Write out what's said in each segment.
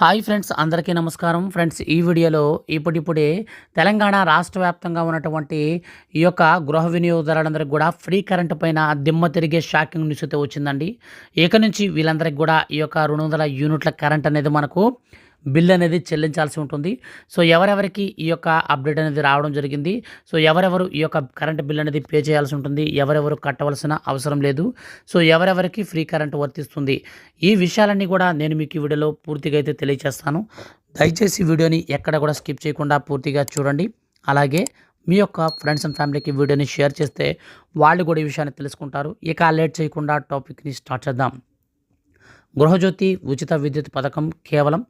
Hi friends అందరికీ నమస్కారం. Friends ఈ వీడియోలో ఇప్పుడిప్పుడే తెలంగాణ రాష్ట్ర వ్యాప్తంగా ఉన్నటువంటి ఈ యొక్క గృహ వినియోగదారులందరికీ కూడా ఫ్రీ కరెంట్ పైన దిమ్మ తిరిగే షాకింగ్ న్యూస్ అయితే వచ్చిందండి. ఇక నుంచి వీళ్ళందరికీ కూడా ఈ యొక్క రెండు వందల యూనిట్ల కరెంట్ అనేది మనకు బిల్ అనేది చెల్లించాల్సి ఉంటుంది. సో ఎవరెవరికి ఈ యొక్క అప్డేట్ అనేది రావడం జరిగింది. సో ఎవరెవరు ఈ యొక్క కరెంట్ బిల్ అనేది పే చేయాల్సి ఉంటుంది. ఎవరెవరు కట్టవలసిన అవసరం లేదు. సో ఎవరెవరికి ఫ్రీ కరెంట్ వర్తిస్తుంది. ఈ విషయాలన్నీ కూడా నేను మీకు ఈ వీడియోలో పూర్తిగా అయితే తెలియజేస్తాను దయచేసి వీడియోని ఎక్కడ కూడా స్కిప్ చేయకుండా పూర్తిగా చూడండి. అలాగే మీ యొక్క ఫ్రెండ్స్ అండ్ ఫ్యామిలీకి వీడియోని షేర్ చేస్తే వాళ్ళు కూడా ఈ విషయాన్ని తెలుసుకుంటారు. ఇక లేట్ చేయకుండా టాపిక్ని స్టార్ట్ చేద్దాం. గృహజ్యోతి ఉచిత విద్యుత్ పథకం కేవలం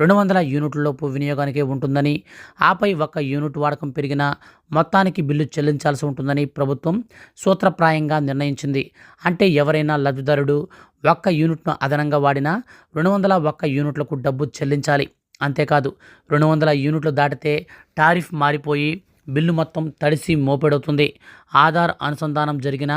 రెండు వందల యూనిట్లలోపు వినియోగానికే ఉంటుందని ఆపై ఒక యూనిట్ వాడకం పెరిగినా మొత్తానికి బిల్లు చెల్లించాల్సి ఉంటుందని ప్రభుత్వం సూత్రప్రాయంగా నిర్ణయించింది. అంటే ఎవరైనా లబ్ధిదారుడు ఒక్క యూనిట్ను అదనంగా వాడినా రెండు వందల ఒక్క యూనిట్లకు డబ్బు చెల్లించాలి. అంతేకాదు రెండు వందల యూనిట్లు దాటితే టారిఫ్ మారిపోయి బిల్లు మొత్తం తడిసి మోపెడవుతుంది ఆధార్ అనుసంధానం జరిగిన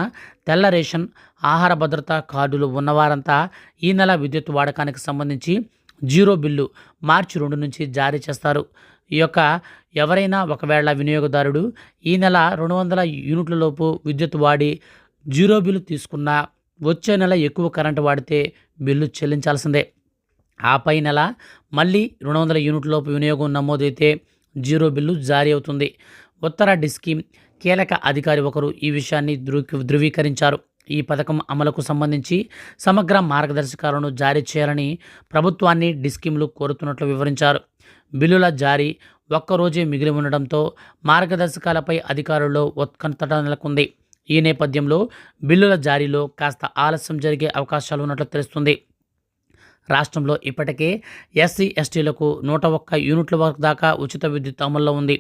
తెల్ల రేషన్ ఆహార భద్రత కార్డులు ఉన్నవారంతా ఈ నెల విద్యుత్ వాడకానికి సంబంధించి జీరో బిల్లు మార్చి రెండు నుంచి జారీ చేస్తారు. ఈ యొక్క ఎవరైనా ఒకవేళ వినియోగదారుడు ఈ నెల రెండు వందల యూనిట్లలోపు విద్యుత్ వాడి జీరో బిల్లు తీసుకున్నా వచ్చే నెల ఎక్కువ కరెంటు వాడితే బిల్లు చెల్లించాల్సిందే. ఆ పై నెల మళ్ళీ రెండు వందల యూనిట్లలోపు వినియోగం నమోదైతే జీరో బిల్లు జారీ అవుతుంది. ఉత్తర డిస్కీమ్ కీలక అధికారి ఒకరు ఈ విషయాన్ని ధృవీకరించారు. ఈ పథకం అమలుకు సంబంధించి సమగ్ర మార్గదర్శకాలను జారీ చేయాలని ప్రభుత్వాన్ని డిస్కీమ్లు కోరుతున్నట్లు వివరించారు. బిల్లుల జారీ ఒక్కరోజే మిగిలి ఉండడంతో మార్గదర్శకాలపై అధికారుల్లో ఉత్కంఠత నెలకొంది. ఈ నేపథ్యంలో బిల్లుల జారీలో కాస్త ఆలస్యం జరిగే అవకాశాలు ఉన్నట్లు తెలుస్తుంది. రాష్ట్రంలో ఇప్పటికే ఎస్సీ ఎస్టీలకు నూట ఒక్క యూనిట్ల వరకు దాకా ఉచిత విద్యుత్ అమల్లో ఉంది.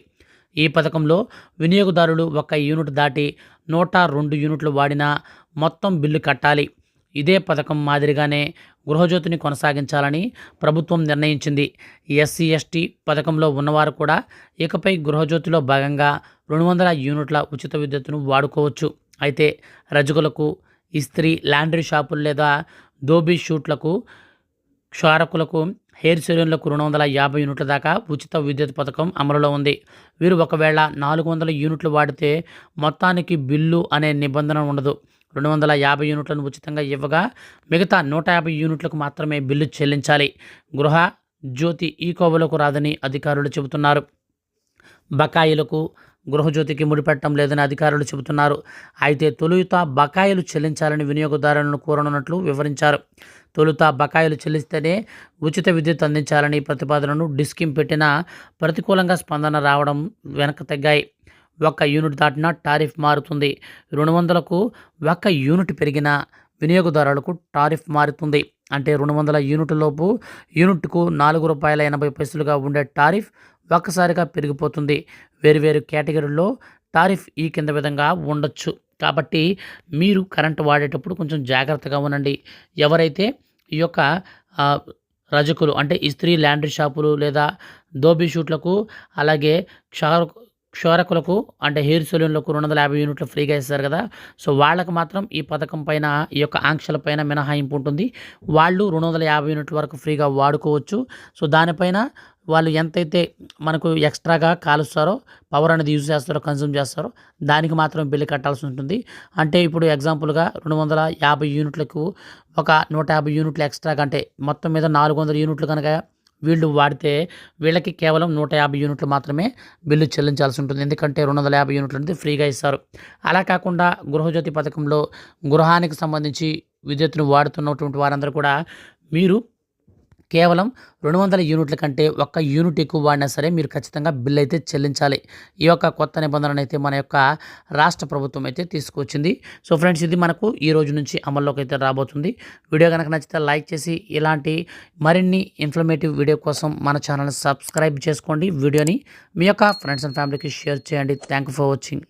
ఈ పథకంలో వినియోగదారులు ఒక యూనిట్ దాటి నూట రెండు యూనిట్లు వాడినా మొత్తం బిల్లు కట్టాలి. ఇదే పథకం మాదిరిగానే గృహజ్యోతిని కొనసాగించాలని ప్రభుత్వం నిర్ణయించింది. ఎస్సీ ఎస్టీ పథకంలో ఉన్నవారు కూడా ఇకపై గృహజ్యోతిలో భాగంగా రెండు వందల యూనిట్ల ఉచిత విద్యుత్తును వాడుకోవచ్చు. అయితే రజకులకు ఇస్త్రీ లాండ్రీ షాపులు లేదా దోబీ షూట్లకు క్షారకులకు హెయిర్ సెలూన్లకు రెండు వందల యాభై యూనిట్ల దాకా ఉచిత విద్యుత్ పథకం అమలులో ఉంది. వీరు ఒకవేళ నాలుగు వందల యూనిట్లు వాడితే మొత్తానికి బిల్లు అనే నిబంధన ఉండదు. రెండు వందల యాభై యూనిట్లను ఉచితంగా ఇవ్వగా మిగతా నూట యాభై యూనిట్లకు మాత్రమే బిల్లు చెల్లించాలి. గృహ జ్యోతి ఈ కోవలకు రాదని అధికారులు చెబుతున్నారు. బకాయిలకు గృహజ్యోతికి ముడిపెట్టడం లేదని అధికారులు చెబుతున్నారు. అయితే తొలుత బకాయిలు చెల్లించాలని వినియోగదారులను కోరనున్నట్లు వివరించారు. తొలుత బకాయిలు చెల్లిస్తేనే ఉచిత విద్యుత్ అందించాలని ప్రతిపాదనను డిస్కిం పెట్టిన ప్రతికూలంగా స్పందన రావడం వెనక తగ్గాయి. ఒక్క యూనిట్ దాటినా టారిఫ్ మారుతుంది. రెండు వందలకు ఒక్క యూనిట్ పెరిగిన వినియోగదారులకు టారిఫ్ మారుతుంది. అంటే రెండు వందల యూనిట్లలోపు యూనిట్కు నాలుగు రూపాయల ఎనభై పైసలుగా ఉండే టారిఫ్ ఒక్కసారిగా పెరిగిపోతుంది. వేరువేరు కేటగిరీల్లో టారిఫ్ ఈ కింద విధంగా ఉండొచ్చు. కాబట్టి మీరు కరెంటు వాడేటప్పుడు కొంచెం జాగ్రత్తగా ఉండండి. ఎవరైతే ఈ యొక్క రజకులు అంటే ఇస్త్రీ ల్యాండ్రీ షాపులు లేదా దోబీ షూట్లకు అలాగే క్షార క్షోరకులకు అంటే హెయిర్ సెలూన్లకు రెండు వందల యాభై యూనిట్లు ఫ్రీగా ఇస్తారు కదా. సో వాళ్ళకు మాత్రం ఈ పథకం పైన ఈ యొక్క ఆంక్షల పైన మినహాయింపు ఉంటుంది. వాళ్ళు రెండు వందల యాభై యూనిట్ల వరకు ఫ్రీగా వాడుకోవచ్చు. సో దానిపైన వాళ్ళు ఎంతైతే మనకు ఎక్స్ట్రాగా కాలుస్తారో పవర్ అనేది యూజ్ చేస్తారో కన్జ్యూమ్ చేస్తారో దానికి మాత్రం బిల్లు కట్టాల్సి ఉంటుంది. అంటే ఇప్పుడు ఎగ్జాంపుల్గా రెండు వందల యాభై యూనిట్లకు ఒక నూట యాభై యూనిట్లు ఎక్స్ట్రాగా అంటే మొత్తం మీద నాలుగు వందల యూనిట్లు కనుక వీళ్ళు వాడితే వీళ్ళకి కేవలం నూట యాభై యూనిట్లు మాత్రమే బిల్లు చెల్లించాల్సి ఉంటుంది. ఎందుకంటే రెండు వందల యాభై యూనిట్లు అనేది ఫ్రీగా ఇస్తారు. అలా కాకుండా గృహజ్యోతి పథకంలో గృహానికి సంబంధించి విద్యుత్తును వాడుతున్నటువంటి వారందరూ కూడా మీరు కేవలం రెండు వందల యూనిట్ల కంటే ఒక్క యూనిట్ ఎక్కువ వాడినా సరే మీరు ఖచ్చితంగా బిల్ అయితే చెల్లించాలి. ఈ యొక్క కొత్త నిబంధనను అయితే మన యొక్క రాష్ట్ర ప్రభుత్వం అయితే తీసుకొచ్చింది. సో ఫ్రెండ్స్ ఇది మనకు ఈ రోజు నుంచి అమల్లోకి అయితే రాబోతుంది. వీడియో కనుక నచ్చితే లైక్ చేసి ఇలాంటి మరిన్ని ఇన్ఫర్మేటివ్ వీడియో కోసం మన ఛానల్ని సబ్స్క్రైబ్ చేసుకోండి. వీడియోని మీ యొక్క ఫ్రెండ్స్ అండ్ ఫ్యామిలీకి షేర్ చేయండి. Thank for watching.